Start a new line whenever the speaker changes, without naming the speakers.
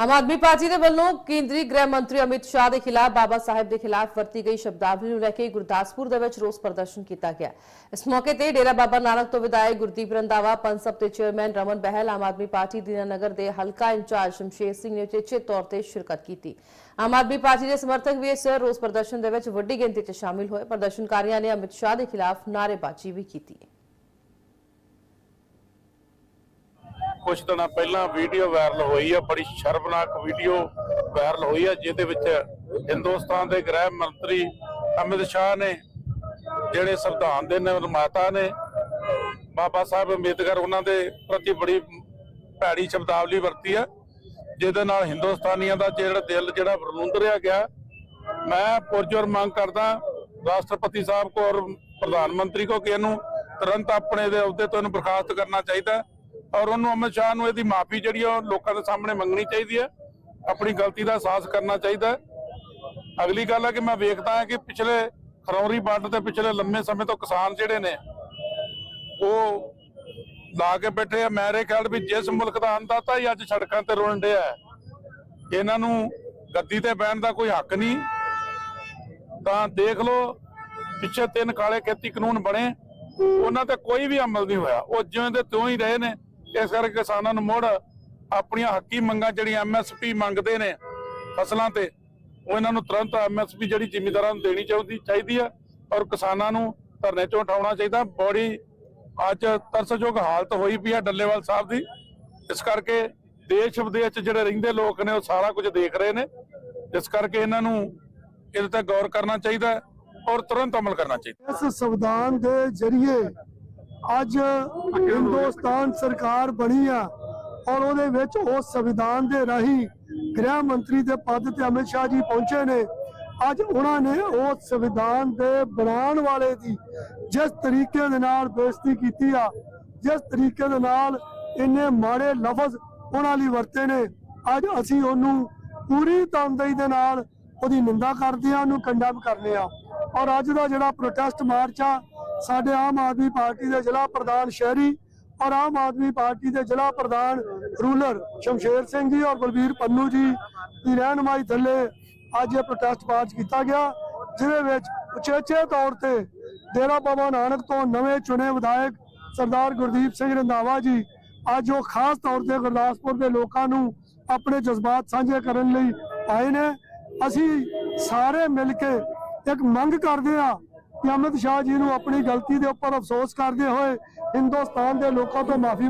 ਆਮ Aadmi party ਦੇ ਵੱਲੋਂ ਕੇਂਦਰੀ ਗ੍ਰਹਿ ਮੰਤਰੀ ਅਮਿਤ ਸ਼ਾਹ ਦੇ ਖਿਲਾਫ, ਬਾਬਾ ਸਾਹਿਬ ਦੇ ਖਿਲਾਫ ਵਰਤੀ ਗਈ ਸ਼ਬਦਾਵਲੀ ਨੂੰ ਲੈ ਕੇ ਗੁਰਦਾਸਪੁਰ ਦੇ ਵਿੱਚ ਰੋਸ ਪ੍ਰਦਰਸ਼ਨ ਕੀਤਾ ਗਿਆ। ਇਸ ਮੌਕੇ ਤੇ ਡੇਰਾ ਬਾਬਾ ਨਾਨਕ ਤੋਂ ਵਿਧਾਇਕ ਗੁਰਦੀਪ ਰੰਦਾਵਾ ਪੰਸਬ ਦੇ ਚੇਅਰਮੈਨ ਰਮਨ ਬਹਿਲ, ਆਮ ਆਦਮੀ ਪਾਰਟੀ ਦੀਨਾਨਗਰ ਦੇ ਹਲਕਾ ਇੰਚਾਰਜ ਸ਼ਮਸ਼ੇਰ ਸਿੰਘ ਨੇ ਚੇਚੇ ਤੌਰ ਤੇ ਸ਼ਿਰਕਤ ਕੀਤੀ। ਆਮ ਆਦਮੀ ਪਾਰਟੀ ਦੇ ਸਮਰਥਕ ਵੀ ਇਸ ਰੋਸ ਪ੍ਰਦਰਸ਼ਨ ਦੇ ਵਿੱਚ ਵੱਡੀ ਗਿਣਤੀ 'ਚ ਸ਼ਾਮਿਲ ਹੋਏ। ਪ੍ਰਦਰਸ਼ਨਕਾਰੀਆਂ ਨੇ ਅਮਿਤ ਸ਼ਾਹ ਦੇ ਖਿਲਾਫ ਨਾਅਰੇਬਾਜ਼ੀ ਵੀ ਕੀਤੀ।
ਕੁਝ ਦਿਨਾਂ ਪਹਿਲਾਂ ਵੀਡੀਓ ਵਾਇਰਲ ਹੋਈ ਆ, ਬੜੀ ਸ਼ਰਮਨਾਕ ਵੀਡੀਓ ਵਾਇਰਲ ਹੋਈ ਆ, ਜਿਹਦੇ ਵਿੱਚ ਹਿੰਦੁਸਤਾਨ ਦੇ ਗ੍ਰਹਿ ਮੰਤਰੀ ਅਮਿਤ ਸ਼ਾਹ ਨੇ, ਜਿਹੜੇ ਸੰਵਿਧਾਨ ਦੇ ਨਿਰਮਾਤਾ ਨੇ, ਬਾਬਾ ਸਾਹਿਬ ਅੰਬੇਦਕਰ, ਉਹਨਾਂ ਦੇ ਪ੍ਰਤੀ ਬੜੀ ਭੈੜੀ ਸ਼ਬਦਾਵਲੀ ਵਰਤੀ ਆ, ਜਿਹਦੇ ਨਾਲ ਹਿੰਦੁਸਤਾਨੀਆਂ ਦਾ ਜਿਹੜਾ ਦਿਲ ਜਿਹੜਾ ਵਰਲੁੰਦਰਿਆ ਗਿਆ। ਮੈਂ ਪੁਰਜੋਰ ਮੰਗ ਕਰਦਾ ਰਾਸ਼ਟਰਪਤੀ ਸਾਹਿਬ ਕੋ ਔਰ ਪ੍ਰਧਾਨ ਮੰਤਰੀ ਕੋ ਕਿ ਇਹਨੂੰ ਤੁਰੰਤ ਆਪਣੇ ਦੇ ਅਹੁਦੇ ਤੋਂ ਇਹਨੂੰ ਬਰਖਾਸਤ ਕਰਨਾ ਚਾਹੀਦਾ। ਔਰ ਉਹਨੂੰ ਅਮਿਤ ਸ਼ਾਹ ਨੂੰ ਇਹਦੀ ਮਾਫੀ ਜਿਹੜੀ ਆ ਉਹ ਲੋਕਾਂ ਦੇ ਸਾਹਮਣੇ ਮੰਗਣੀ ਚਾਹੀਦੀ ਹੈ ਆਪਣੀ ਗਲਤੀ ਦਾ ਅਹਿਸਾਸ ਕਰਨਾ ਚਾਹੀਦਾ ਅਗਲੀ ਗੱਲ ਹੈ ਕਿ ਮੈਂ ਵੇਖਦਾ ਹਾਂ ਕਿ ਪਿਛਲੇ ਖਰੌਰੀ ਬਾਰਡਰ ਤੇ ਪਿਛਲੇ ਲੰਮੇ ਸਮੇਂ ਤੋਂ ਕਿਸਾਨ ਜਿਹੜੇ ਨੇ ਉਹ ਲਾ ਕੇ ਬੈਠੇ ਆ। ਮੇਰੇ ਖਿਆਲ ਵੀ ਜਿਸ ਮੁਲਕ ਦਾ ਅੰਦਾਤਾ ਹੀ ਅੱਜ ਸੜਕਾਂ ਤੇ ਰੋਣ ਡਿਆ ਹੈ, ਇਹਨਾਂ ਨੂੰ ਗੱਦੀ ਤੇ ਬਹਿਣ ਦਾ ਕੋਈ ਹੱਕ ਨਹੀਂ। ਤਾਂ ਦੇਖ ਲਓ ਪਿੱਛੇ ਤਿੰਨ ਕਾਲੇ ਖੇਤੀ ਕਾਨੂੰਨ ਬਣੇ ਉਹਨਾਂ ਤੇ ਕੋਈ ਵੀ ਅਮਲ ਨਹੀਂ ਹੋਇਆ। ਉਹ ਜਿਵੇਂ ਦੇ ਤਿਉਂ ਹੀ ਰਹੇ ਨੇ। ਇਸ ਕਰਕੇ ਕਿਸਾਨਾਂ ਨੂੰ ਮੁੜ ਆਪਣੀਆਂ ਹੱਕੀ ਮੰਗਾਂ ਜਿਹੜੀਆਂ ਐਮਐਸਪੀ ਮੰਗਦੇ ਨੇ ਫਸਲਾਂ ਤੇ, ਉਹ ਇਹਨਾਂ ਨੂੰ ਤੁਰੰਤ ਐਮਐਸਪੀ ਜਿਹੜੀ ਜ਼ਿਮੀਂਦਾਰਾਂ ਨੂੰ ਦੇਣੀ ਚਾਹੀਦੀ ਚਾਹੀਦੀ ਆ ਔਰ ਕਿਸਾਨਾਂ ਨੂੰ ਧਰਨੇ ਚੋਂ ਉਠਾਉਣਾ ਚਾਹੀਦਾ। ਬੜੀ ਅੱਜ ਤਰਸਯੋਗ ਹਾਲਤ ਹੋਈ ਪਈ ਆ ਡੱਲੇਵਾਲ ਸਾਹਿਬ ਦੀ। ਇਸ ਕਰਕੇ ਦੇਸ਼ ਵਿਦੇਸ਼ ਜਿਹੜੇ ਰਹਿੰਦੇ ਲੋਕ ਨੇ, ਉਹ ਸਾਰਾ ਕੁਝ ਦੇਖ ਰਹੇ ਨੇ। ਇਸ ਕਰਕੇ ਇਹਨਾਂ ਨੂੰ ਇਹਦੇ ਤੇ ਗੌਰ ਕਰਨਾ ਚਾਹੀਦਾ ਔਰ ਤੁਰੰਤ ਅਮਲ ਕਰਨਾ ਚਾਹੀਦਾ।
ਇਸ ਸੰਵਿਧਾਨ ਦੇ ਜ਼ਰੀਏ ਅੱਜ ਹਿੰਦੁਸਤਾਨ ਸਰਕਾਰ ਬਣੀ ਆ ਔਰ ਉਹਦੇ ਵਿੱਚ ਉਸ ਸੰਵਿਧਾਨ ਦੇ ਰਾਹੀਂ ਗ੍ਰਹਿ ਮੰਤਰੀ ਦੇ ਪਦ ਤੇ ਅਮਿਤ ਸ਼ਾਹ ਜੀ ਪਹੁੰਚੇ ਨੇ। ਅੱਜ ਉਹਨਾਂ ਨੇ ਉਸ ਸੰਵਿਧਾਨ ਦੇ ਬਣਾਉਣ ਵਾਲੇ ਦੀ ਜਿਸ ਤਰੀਕੇ ਦੇ ਨਾਲ ਬੇਇੱਜ਼ਤੀ ਕੀਤੀ ਆ, ਜਿਸ ਤਰੀਕੇ ਦੇ ਨਾਲ ਇੰਨੇ ਮਾੜੇ ਲਫ਼ਜ਼ ਉਹਨਾਂ ਲਈ ਵਰਤੇ ਨੇ। ਅੱਜ ਅਸੀਂ ਉਹਨੂੰ ਪੂਰੀ ਤਨਦੇਹੀ ਦੇ ਨਾਲ ਉਹਦੀ ਨਿੰਦਾ ਕਰਦੇ ਆ ਉਹਨੂੰ ਕੰਡਮ ਕਰਨੇ ਆ ਔਰ ਅੱਜ ਦਾ ਜਿਹੜਾ ਪ੍ਰੋਟੈਸਟ ਮਾਰਚ ਆ ਸਾਡੇ ਆਮ ਆਦਮੀ ਪਾਰਟੀ ਦੇ ਜ਼ਿਲ੍ਹਾ ਪ੍ਰਧਾਨ ਸ਼ਹਿਰੀ ਔਰ ਆਮ ਆਦਮੀ ਪਾਰਟੀ ਦੇ ਜ਼ਿਲ੍ਹਾ ਪ੍ਰਧਾਨ ਰੂਲਰ ਸ਼ਮਸ਼ੇਰ ਸਿੰਘ ਜੀ ਔਰ ਬਲਬੀਰ ਪੰਨੂ ਜੀ ਦੀ ਰਹਿਨਮਾਈ ਥੱਲੇ ਅੱਜ ਇਹ ਪ੍ਰੋਟੈਸਟ ਮਾਰਚ ਕੀਤਾ ਗਿਆ, ਜਿਹਦੇ ਵਿੱਚ ਉਚੇਚੇ ਤੌਰ ਤੇ ਡੇਰਾ ਬਾਬਾ ਨਾਨਕ ਤੋਂ ਨਵੇਂ ਚੁਣੇ ਵਿਧਾਇਕ ਸਰਦਾਰ ਗੁਰਦੀਪ ਸਿੰਘ ਰੰਧਾਵਾ ਜੀ ਅੱਜ ਉਹ ਖਾਸ ਤੌਰ ਤੇ ਗੁਰਦਾਸਪੁਰ ਦੇ ਲੋਕਾਂ ਨੂੰ ਆਪਣੇ ਜਜ਼ਬਾਤ ਸਾਂਝੇ ਕਰਨ ਲਈ ਆਏ ਨੇ। ਅਸੀਂ ਸਾਰੇ ਮਿਲ ਕੇ ਇੱਕ ਮੰਗ ਕਰਦੇ ਆ ਕਿ ਅਮਿਤ ਸ਼ਾਹ ਜੀ ਨੂੰ ਆਪਣੀ ਗਲਤੀ ਦੇ ਉੱਪਰ ਅਫਸੋਸ ਕਰਦੇ ਹੋਏ ਹਿੰਦੁਸਤਾਨ ਦੇ ਲੋਕਾਂ ਤੋਂ ਮਾਫੀ